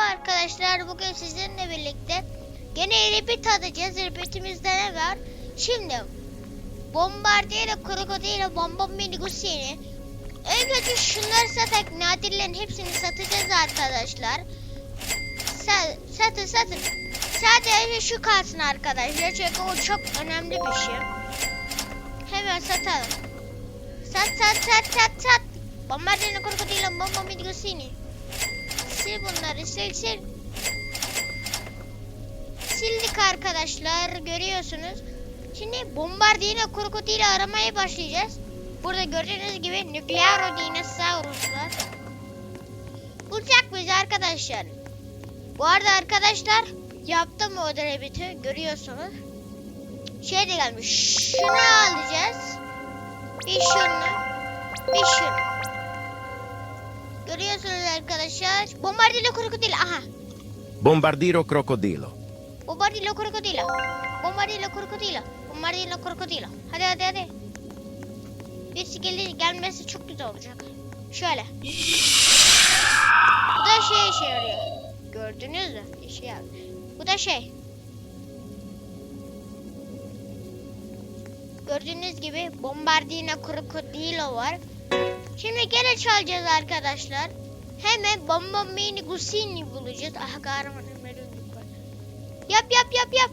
arkadaşlar bugün sizinle birlikte gene ripit atacağız. Ripitimizde ne var? Şimdi Bombardiere, Krokodile, Bombomini, Gusini. Önce şunları satak nadirlerin hepsini satacağız arkadaşlar. Sa satın satın. Sadece şu kalsın arkadaşlar çünkü o çok önemli bir şey. Hemen satalım. Sat sat sat sat sat. Bombardino, Krokodile, Bombomini, Gusini. Sil bunları sil sil. Sildik arkadaşlar görüyorsunuz. Şimdi bombardino krokodili aramaya başlayacağız. Burada gördüğünüz gibi nüklearo dinosaurus var. Bulacak mıyız arkadaşlar? Bu arada arkadaşlar yaptım o drebiti görüyorsunuz. Şey de gelmiş. Şunu alacağız. Bir şunu. Bir şunu. Arkadaşlar. Bombardino krokodil. Aha. Bombardiro crocodilo. Bombardino krokodilo. Bombardino krokodilo. Bombardino krokodilo. Hadi hadi hadi. Birisi gel gelmesi çok güzel olacak. Şöyle. Bu da şey işe yarıyor. Gördünüz mü? İşe yarıyor. Bu da şey. Gördüğünüz gibi Bombardino krokodilo var. Şimdi gene çalacağız arkadaşlar. Hemen Bombomini Gusini bulacağız. Ah kahraman Ömer Ünlük var. Yap yap yap yap.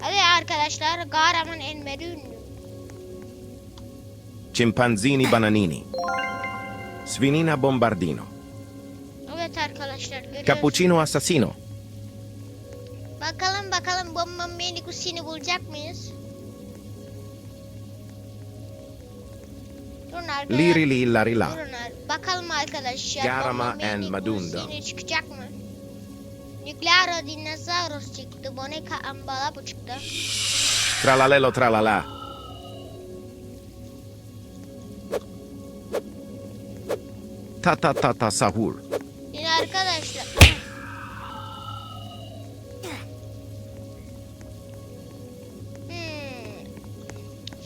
Hadi arkadaşlar kahraman Enver Ünlü. Chimpanzini bananini. Svinina bombardino. Evet arkadaşlar görüyorsunuz. Cappuccino assassino. Bakalım bakalım Bombomini Gusini bulacak mıyız? Durun arkadaşlar. Liri li lari la. Durun ar- bakalım arkadaşlar. Garama and Madundo. Gusini çıkacak mı? Nüklearo Dinosaurus çıktı. Boneca Ambala bu çıktı. Tralalelo tralala. Ta ta ta ta sahur. Yine arkadaşlar.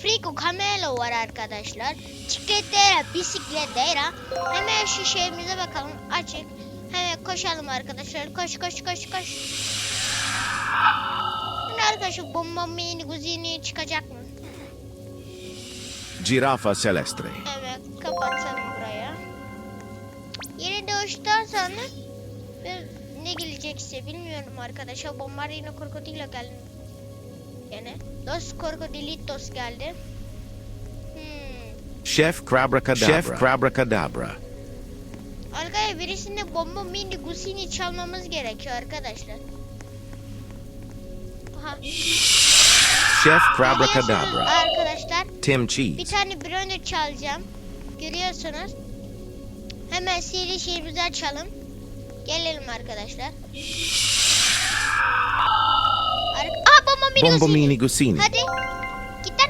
Frigo Camelo var arkadaşlar. Çikletera, bisikletera. Hemen şu şeyimize bakalım. Açık. Hemen koşalım arkadaşlar. Koş koş koş koş. Şimdi arkadaşlar bomba mini guzini çıkacak mı? Girafa celestre. Evet kapatalım buraya. Yeni doğuştan sonra ne gelecekse bilmiyorum arkadaşlar. Bombardino Krokodilo geldi. Gene. Dos Krokodilitos geldi. Hmm. Chef Crabracadabra. Chef Crabracadabra. Arkadaşlar birisinde bomba mini gusini çalmamız gerekiyor arkadaşlar. Aha. Chef Görüyorsunuz Crabracadabra. Arkadaşlar Tim Bir Cheese. tane brownie çalacağım. Görüyorsunuz. Hemen sihirli şeyimizi açalım. Gelelim arkadaşlar. Bombomini Gusini. Hadi.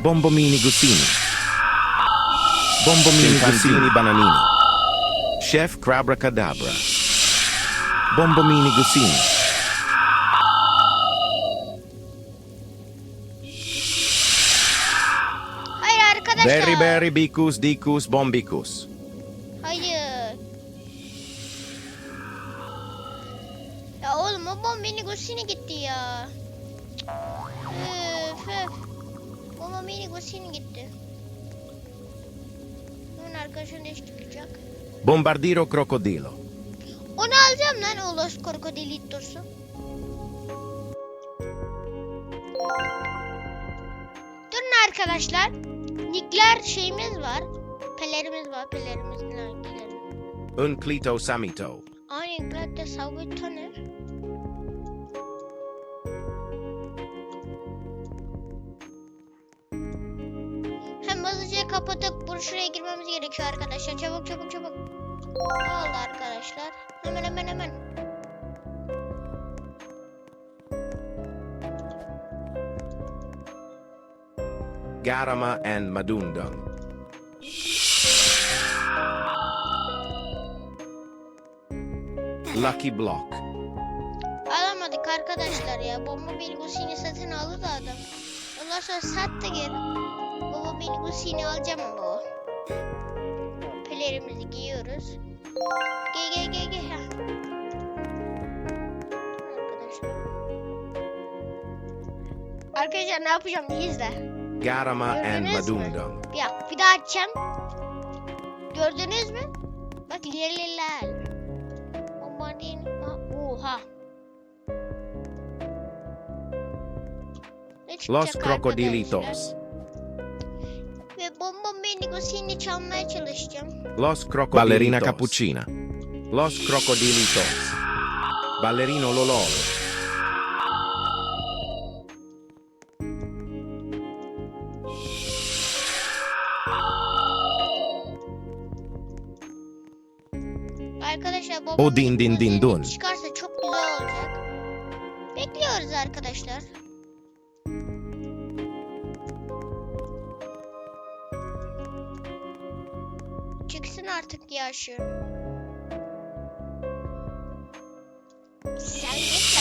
Bombomini Gusini. Bombomini Gusini bananini. Chef Crabracadabra. Bombomini Gusini. Hayır arkadaşlar. Berry berry bicus dicus bombicus. Mini gusini gitti. Bunun arkadaşın ne çıkacak? Bombardiro crocodilo. Onu alacağım lan o Los Crocodilitos'u. Durun arkadaşlar. Nickler şeyimiz var. Pelerimiz var. Pelerimiz lan gidelim. Unclito samito. Nickler'de Savuto ne? Hem hızlıca kapatıp bunu şuraya girmemiz gerekiyor arkadaşlar. Çabuk çabuk çabuk. Oldu arkadaşlar. Hemen hemen hemen. Garama and Madundum. Lucky Block. Alamadık arkadaşlar ya. Bomba bilgisini satın aldı da adam. Ondan sonra sattı geri. Baba minibüsünü alacağım ama o. Pelerimizi giyiyoruz. Gel gel gel gel. Arkadaşlar. Arkadaşlar ne yapacağım iyi izle. Garama and? Madundung. Ya bir daha açacağım. Gördünüz mü? Bak. Ha, Oha. Los arkadaşlar? Crocodilitos. Ve çalmaya çalışacağım. Los Crocodilitos. Ballerina Cappuccina. Los Crocodilitos. Ballerino Lololo. Arkadaşlar bomba O din din din mendigosini dun. çıkarsa çok güzel olacak. Bekliyoruz arkadaşlar. Artık ya şu. Sen git.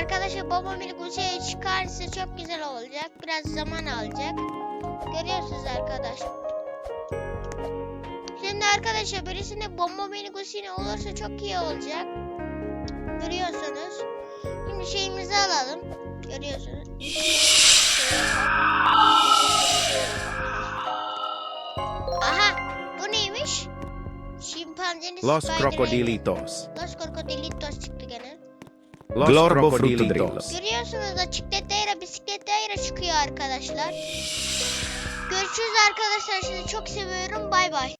Arkadaşlar baba minik uçaya çıkarsa çok güzel olacak. Biraz zaman alacak. Görüyorsunuz arkadaşlar. Şimdi arkadaşlar birisine bomba minik uçine olursa çok iyi olacak. Görüyorsunuz. Şimdi şeyimizi alalım. Görüyorsunuz. Aha bu neymiş? Şimpanzenin Los. Crocodilitos. Los Crocodilitos çıktı gene. Los Glorbo Crocodilitos. Frutodrillos. Görüyorsunuz açıkletayla bisikletayla çıkıyor arkadaşlar. Görüşürüz arkadaşlar. Sizi çok seviyorum. Bay bay.